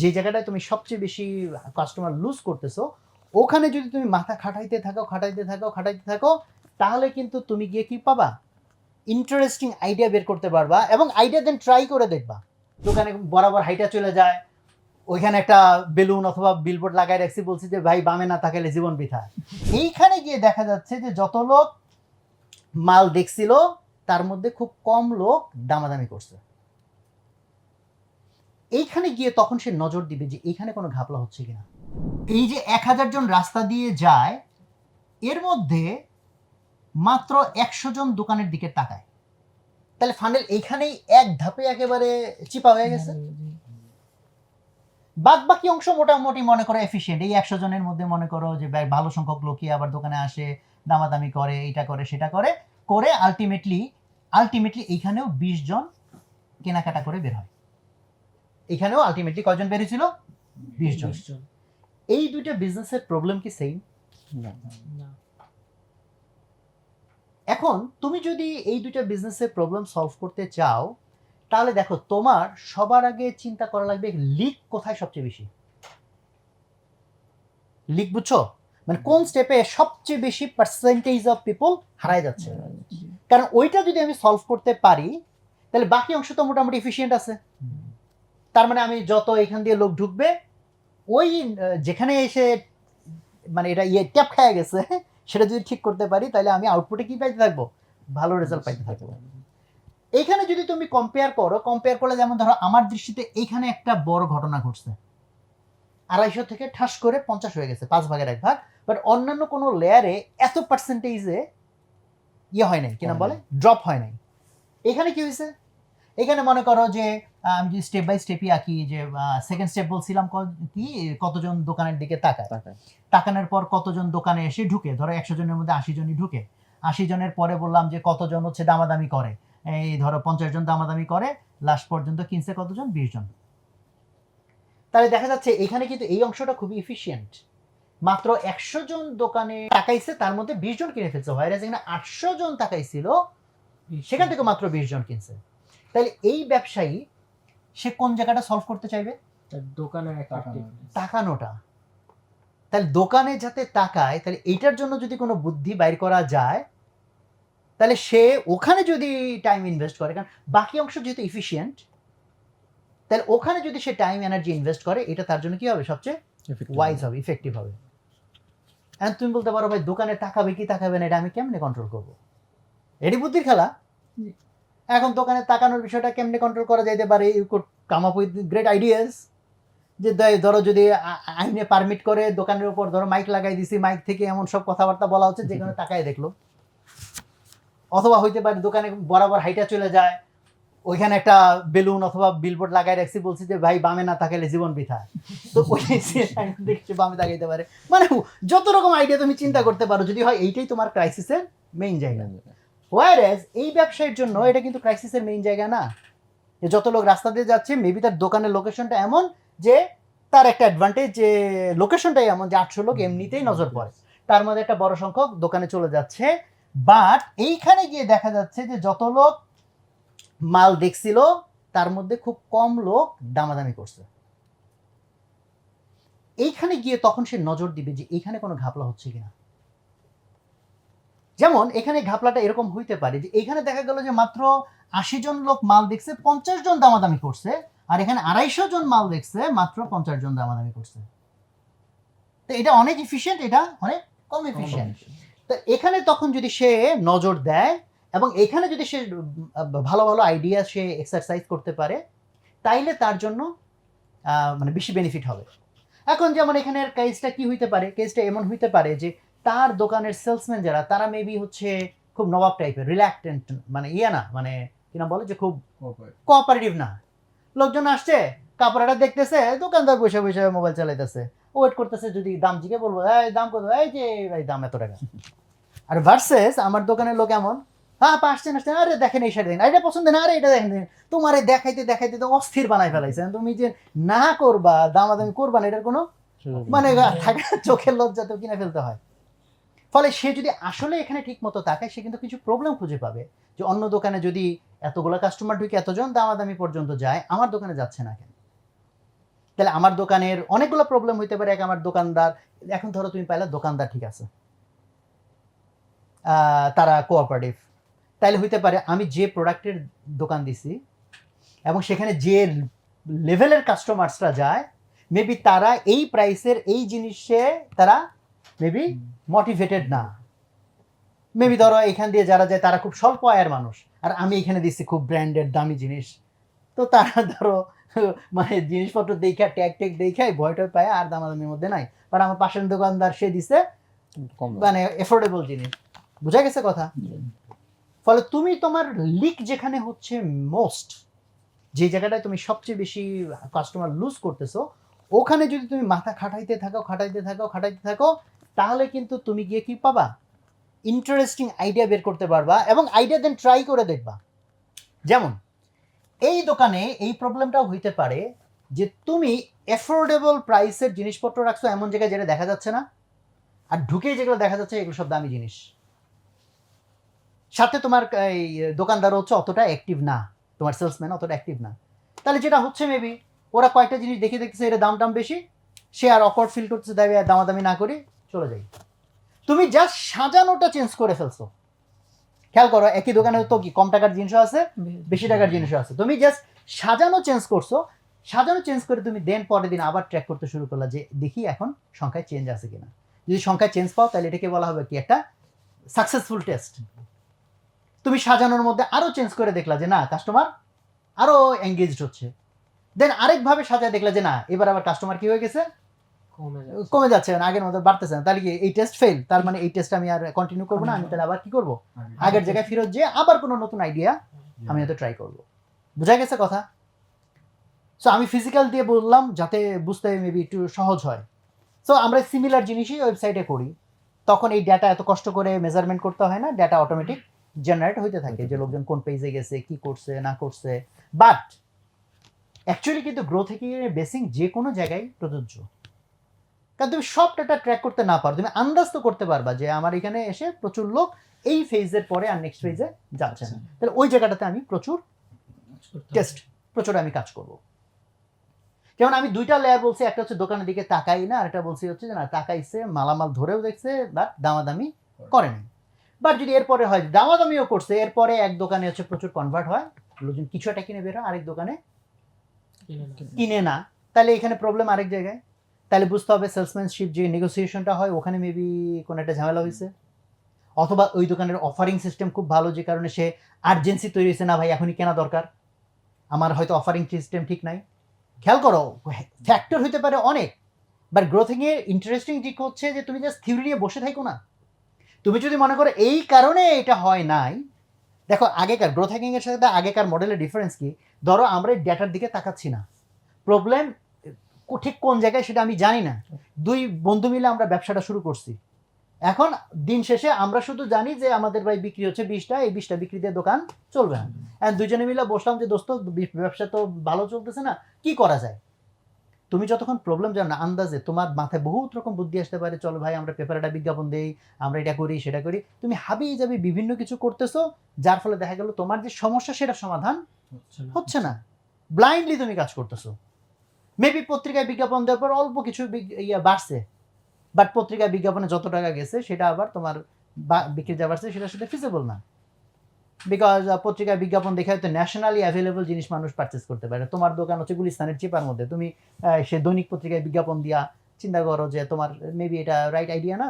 যে জায়গাটায় তুমি সবচেয়ে বেশি কাস্টমার লুজ করতেছো, ওখানে যদি তুমি মাথা খাটাইতে থাকো খাটাইতে থাকো খাটাইতে থাকো, তাহলে কিন্তু তুমি গিয়ে কি পাবা? ইন্টারেস্টিং আইডিয়া বের করতে পারবা এবং আইডিয়া দেন ট্রাই করে দেখবা। দোকানে বরাবর হাইটা চলে যায়, ওইখানে একটা বেলুন অথবা বিলবোর্ড লাগাই রাখছি, বলছি যে, ভাই, বামে না তাকালে জীবন বৃথা। এইখানে গিয়ে দেখা যাচ্ছে যে, যত লোক মাল দেখছিল, তার মধ্যে খুব কম লোক দামাদামি করছে। এইখানে গিয়ে তখন সে নজর দিবে যে এইখানে কোনো ঘাপলা হচ্ছে কিনা। এই যে এক হাজার জন রাস্তা দিয়ে যায় এর মধ্যে মাত্র একশো জন দোকানের দিকে তাকায়। তাহলে ফানেল এইখানেই এক ধাপে একেবারে চিপা হয়ে গেছে। বাদ বাকি অংশ মোটামুটি মনে করো এফিসিয়েন্ট এই একশো জনের মধ্যে মনে করো যে ভালো সংখ্যক লোকই আবার দোকানে আসে দামাদামি করে এইটা করে সেটা করে করে আলটিমেটলি আলটিমেটলি এইখানেও বিশ জন কেনাকাটা করে বের হয়। এখানেও আলটিমেটলি কয়জন বেরিয়েছিল? বিশ জন। এই দুইটা বিজনেসের প্রবলেম কি সেম না। এখন তুমি যদি এই দুইটা বিজনেসের প্রবলেম সলভ করতে চাও তাহলে দেখো তোমার সবার আগে চিন্তা করা লাগবে লিক কোথায় সবচেয়ে বেশি? লিক বুঝছ? মানে কোন স্টেপে সবচেয়ে বেশি পার্সেন্টেজ অফ পিপল হারায় যাচ্ছে? কারণ ওইটা যদি আমি সলভ করতে পারি তাহলে বাকি অংশ তো মোটামুটি এফিসিয়েন্ট আছে। তার মানে আমি যত এখান দিয়ে লোক ঢুকবে ওই যেখানে এসে মানে এটা ইয়ে ট্যাপ খায় গেছে সেটা যদি ঠিক করতে পারি তাহলে আমি আউটপুটে কি পাইতে থাকব? ভালো রেজাল্ট পাইতে থাকব। এইখানে যদি তুমি কম্পেয়ার করো কম্পেয়ার করলে যেমন ধরো আমার দৃষ্টিতে এইখানে একটা বড় ঘটনা ঘটছে। আড়াইশো থেকে ঠাস করে পঞ্চাশ হয়ে গেছে পাঁচ ভাগের এক ভাগ বাট অন্যান্য কোনো লেয়ারে এত পার্সেন্টেজে ইয়ে হয় নাই কিনা বলে? ড্রপ হয় নাই। এখানে কি হয়েছে এখানে মনে করো যে আমি যদি স্টেপ বাই স্টেপই আঁকি যে সেকেন্ড স্টেপ বলছিলাম কি? কতজন দোকানের দিকে তাকায়? তাকানোর পর কতজন দোকানে এসে ঢুকে? ধরো একশো জনের মধ্যে আশি জনই ঢুকে। আশি জনের পরে বললাম যে কতজন হচ্ছে দামাদামি করে? এই ধরো পঞ্চাশ জন দামাদামি করে লাস্ট পর্যন্ত কিনছে কতজন? বিশ জন। তাহলে দেখা যাচ্ছে এখানে কিন্তু এই অংশটা খুবই এফিসিয়েন্ট মাত্র একশো জন দোকানে তাকাইছে তার মধ্যে বিশ জন কিনে ফেলছে। হয় যেখানে আটশো জন তাকাইছিল সেখান থেকে মাত্র বিশ জন কিনছে। তাহলে এই ব্যবসায়ী সে কোন জায়গাটা সলভ করতে চাইবে? দোকানের একটা টাকা না। তাকানোটা তাহলে দোকানে যাতে তাকায় তাহলে এইটার জন্য যদি কোনো বুদ্ধি বাইর করা যায় তাহলে সে ওখানে যদি টাইম ইনভেস্ট করে কারণ বাকি অংশ যেহেতু ইফিসিয়েন্ট তাহলে ওখানে যদি সে টাইম এনার্জি ইনভেস্ট করে এটা তার জন্য কি হবে? সবচেয়ে ওয়াইজ হবে। ইফেক্টিভ হবে এখন তুমি বলতে পারো ভাই দোকানে তাকাবে কি তাকাবে না এটা আমি কেমনে কন্ট্রোল করব? এটি বুদ্ধির খেলা। এখন দোকানে তাকানোর বিষয়টা কেমনে কন্ট্রোল করা যাইতে পারে? You could come up with great ideas যে ধরো যদি আইনে পারমিট করে দোকানের উপর ধরো মাইক লাগাই দিছি মাইক থেকে এমন সব কথাবার্তা বলা হচ্ছে যেখানে তাকায় দেখল। অথবা হইতে পারে দোকানে বরাবর হাইটা চলে যায়, ওইখানে একটা বেলুন অথবা বিলবোর্ড লাগাই রাখছি, বলছি যে, ভাই, বামে না তাকালে জীবন বৃথা। তো ওই দেখছে বামে তাকাইতে পারে। মানে যত রকম আইডিয়া তুমি চিন্তা করতে পারো, যদি হয় এইটাই তোমার ক্রাইসিসের মেইন জায়গা। ওয়ারেস এই ব্যবসায়ের জন্য এটা কিন্তু ক্রাইসিসের মেইন জায়গা না। যে যত লোক রাস্তা দিয়ে যাচ্ছে মেবি তার দোকানের লোকেশনটা এমন যে তার একটা অ্যাডভান্টেজ যে লোকেশনটাই এমন যে আটশো লোক এমনিতেই নজর পড়ে। তার মধ্যে একটা বড় সংখ্যক দোকানে চলে যাচ্ছে। বাট এইখানে গিয়ে দেখা যাচ্ছে যে যত লোক মাল দেখছিল তার মধ্যে খুব কম লোক দামাদামি করছে। এইখানে গিয়ে তখন সে নজর দিবে যে এইখানে কোনো ঘাপলা হচ্ছে কিনা। যেমন এখানে ঘাপলাটা এরকম হইতে পারে যে এখানে দেখা গেল যে মাত্র আশি জন লোক মাল দেখছে পঞ্চাশ জন দামাদামি করছে আর এখানে আড়াইশো জন মাল দেখছে মাত্র পঞ্চাশ জন দামাদামি করছে। তো এটা অনেক ইফিসিয়েন্ট এটা অনেক কম এফিসিয়েন্ট তো এখানে তখন যদি সে নজর দেয় এবং এখানে যদি সে ভালো ভালো আইডিয়া সে এক্সারসাইজ করতে পারে তাইলে তার জন্য আহ, মানে বেশি বেনিফিট হবে। এখন যেমন এখানের কেসটা কি হইতে পারে কেসটা এমন হইতে পারে যে তার দোকানের সেলসম্যান যারা তারা মেবি হচ্ছে খুব নবাব টাইপের রিল্যাক্টেন্ট মানে ইয়ে না মানে কিনা বলে যে খুব কোঅপারেটিভ না। লোকজন আসছে কাপড়টা দেখতেছে দোকানদার বসে বসে মোবাইল চালাইতেছে। ওয়েট করতেছে যদি দাম জিগে বলব এই দাম কত? এই যে এই দাম এত টাকা। আর ভার্সেস আমার দোকানের লোক এমন হ্যাঁ আসছেন আসছেন আরে দেখেন এই শাড়ি দেখেন এটা পছন্দ না আরে এটা দেখেন। তোমার এই দেখাইতে দেখাইতে তো অস্থির বানাই ফেলাইছেন তুমি যে না করবা দামাদামি করবা না এটার কোনো মানে চোখের লজ্জাতেও কিনে ফেলতে হয়। ফলে সে যদি আসলে এখানে ঠিক মতো তাকায়, সে কিন্তু কিছু প্রবলেম খুঁজে পাবে। যে অন্য দোকানে যদি এতগুলো কাস্টমার ঢুকে এতজন দামাদামি পর্যন্ত যায়, আমার দোকানে যাচ্ছে না কেন? তাহলে আমার দোকানের অনেকগুলো প্রবলেম হইতে পারে, এক আমার দোকানদার, এখন ধরো তুমি পাইলে দোকানদার ঠিক আছে। তারা কোঅপারেটিভ তাইলে হইতে পারে আমি যে প্রোডাক্টের দোকান দিছি, এবং সেখানে যে লেভেলের কাস্টমার্সরা যায় মেবি তারা এই প্রাইসের এই জিনিসে তারা মেবি মোটিভেটেড না। মেবি ধরো এখান দিয়ে যারা যায় তারা খুব স্বল্প আয়ের মানুষ। আর আমি এখানে দিচ্ছি খুব ব্র্যান্ডেড দামি জিনিস। তো তারা ধরো মানে জিনিসপত্র দেখা ট্যাগ ট্যাগ দেখাই ভয় টয় পায় আর দামাদামির মধ্যে নাই। বাট আমার পাশের দোকানদার সে দিছে মানে এফোর্ডেবল জিনিস। বুঝা গেছে কথা? ফলে তুমি তোমার লিক যেখানে হচ্ছে মোস্ট যে জায়গাটায় তুমি সবচেয়ে বেশি কাস্টমার লুজ করতেছো ওখানে যদি তুমি মাথা খাটাইতে থাকো খাটাইতে থাকো খাটাইতে থাকো তাহলে কিন্তু তুমি গিয়ে কি পাবা? ইন্টারেস্টিং আইডিয়া বের করতে পারবা এবং আইডিয়া দেন ট্রাই করে দেখবা। যেমন, এই দোকানে এই প্রবলেমটাও হইতে পারে যে তুমি অ্যাফোর্ডেবল প্রাইসের জিনিসপত্র রাখছো এমন জায়গায় যেটা দেখা যাচ্ছে না আর ঢুকে যেগুলো দেখা যাচ্ছে এগুলো সব দামি জিনিস। সাথে তোমার এই দোকানদার হচ্ছে অতটা অ্যাক্টিভ না, তোমার সেলসম্যান অতটা অ্যাক্টিভ না। তাহলে যেটা হচ্ছে মেবি ওরা কয়েকটা জিনিস দেখে দেখতেছে এটা দাম টাম বেশি, সে আর অকওয়ার্ড ফিল করতেছে তাই আর দামাদামি না করি। চলে যাই। তুমি জাস্ট সাজানোটা চেঞ্জ করে ফেলছো। খেয়াল করো একই দোকানে তো কি কম টাকার জিনিসও আছে বেশি। টাকার জিনিসও আছে। তুমি জাস্ট সাজানো চেঞ্জ করছ। সাজানো চেঞ্জ করে তুমি দেন পরের দিন আবার ট্র্যাক করতে শুরু করলা যে দেখি এখন সংখ্যায় চেঞ্জ আছে কিনা। যদি সংখ্যায় চেঞ্জ পাও তাহলে এটাকে বলা হবে কি একটা সাকসেসফুল টেস্ট তুমি সাজানোর মধ্যে আরও চেঞ্জ করে দেখলা যে না কাস্টমার আরও এঙ্গেজড হচ্ছে। দেন আরেকভাবে সাজায় দেখলা যে না এবার আবার কাস্টমার কি হয়ে গেছে? কমে যাচ্ছে। না আগের মতো বাড়তেছে না। তাহলে কি এই টেস্ট ফেল তার মানে এই টেস্ট আমি আর কন্টিনিউ করব না আমি তাহলে আবার কি করব? আগের জায়গায় ফেরত যেয়ে আবার কোনো নতুন আইডিয়া আমি হয়তো ট্রাই করব। বোঝা গেছে কথা? সো আমি ফিজিক্যাল দিয়ে বললাম যাতে বুঝতে মেবি একটু সহজ হয়। সো আমরা সিমিলার জিনিসই ওয়েবসাইটে করি। তখন এই ডেটা এত কষ্ট করে মেজারমেন্ট করতে হয় না ডেটা অটোমেটিক জেনারেট হইতে থাকে যে লোকজন কোন পেজে গেছে কি করছে না করছে। বাট অ্যাকচুয়ালি কিন্তু গ্রোথ বেসিং যে কোনো জায়গায় প্রযোজ্য। কারণ তুমি সব ডেটা ট্র্যাক করতে না পারো তুমি আন্দাজ তো করতে পারবা যে আমার এখানে এসে প্রচুর লোক এই ফেজের পরে আর নেক্সট ফেজে যাচ্ছে না। তাহলে ওই জায়গাটাতে আমি প্রচুর টেস্ট প্রচুর আমি কাজ করব। যেমন আমি দুইটা লেয়ার বলছি একটা হচ্ছে দোকানের দিকে তাকাই না আর একটা বলছি হচ্ছে যে না তাকাইছে মালামাল ধরেও দেখছে বাট দামাদামি করেনি বাট যদি এরপরে হয় দামাদামিও করছে এরপরে এক দোকানে হচ্ছে প্রচুর কনভার্ট হয় লোকজন কিছু একটা কিনে বেরো আরেক দোকানে কিনে না। তাহলে এখানে প্রবলেম আরেক জায়গায়। তাহলে বুঝতে হবে সেলসম্যানশিপ যে নেগোসিয়েশনটা হয়, ওখানে মেবি কোনো একটা ঝামেলা হয়েছে অথবা ওই দোকানের অফারিং সিস্টেম খুব ভালো যে কারণে সে আর্জেন্সি তৈরি হয়েছে না ভাই, এখনই কেনা দরকার। আমার হয়তো অফারিং সিস্টেম ঠিক নাই। খেয়াল করো ফ্যাক্টর হতে পারে অনেক বাট গ্রোথিংয়ের ইন্টারেস্টিং দিক হচ্ছে যে তুমি জাস্ট থিওরি নিয়ে বসে থাকো না। তুমি যদি মনে করো এই কারণে এটা হয় নাই, দেখো আগেকার গ্রোথ হ্যাকিং এর সাথে আগেকার মডেলের ডিফারেন্স কি? ধরো আমরা ডেটার দিকে তাকাচ্ছি না। প্রবলেম ঠিক কোন জায়গায় সেটা আমি জানি না। দুই বন্ধু মিলে আমরা ব্যবসাটা শুরু করছি। এখন দিন শেষে আমরা শুধু জানি যে আমাদের ভাই বিক্রি হচ্ছে বিশটা এই বিশটা বিক্রি দিয়ে দোকান চলবে না। দুজনে মিলে বসলাম যে দোস্ত ব্যবসা তো ভালো চলতেছে না কি করা যায়? তুমি যতক্ষণ প্রবলেম জানো না আন্দাজে তোমার মাথায় বহুত রকম বুদ্ধি আসতে পারে চলো ভাই আমরা পেপারে একটা বিজ্ঞাপন দেই আমরা এটা করি সেটা করি। তুমি হাবিয়ে যাবে বিভিন্ন কিছু করতেছো যার ফলে দেখা গেল তোমার যে সমস্যা সেটা সমাধান হচ্ছে না। ব্লাইন্ডলি তুমি কাজ করতেছো। মেবি পত্রিকায় বিজ্ঞাপন দেওয়ার পর অল্প কিছু ইয়ে বাড়ছে। বাট পত্রিকায় বিজ্ঞাপনে যত টাকা গেছে, সেটা আবার তোমার বিক্রি যা বাড়ছে, সেটার সাথে ফিজেবল না। বিকজ পত্রিকায় বিজ্ঞাপন দেখে হয়তো ন্যাশনালি অ্যাভেলেবল জিনিস মানুষ পারচেস করতে পারে তোমার দোকান হচ্ছে গুলিস্তানের চিপার মধ্যে। তুমি সে দৈনিক পত্রিকায় বিজ্ঞাপন দিয়া চিন্তা করো যে তোমার মেবি এটা রাইট আইডিয়া না।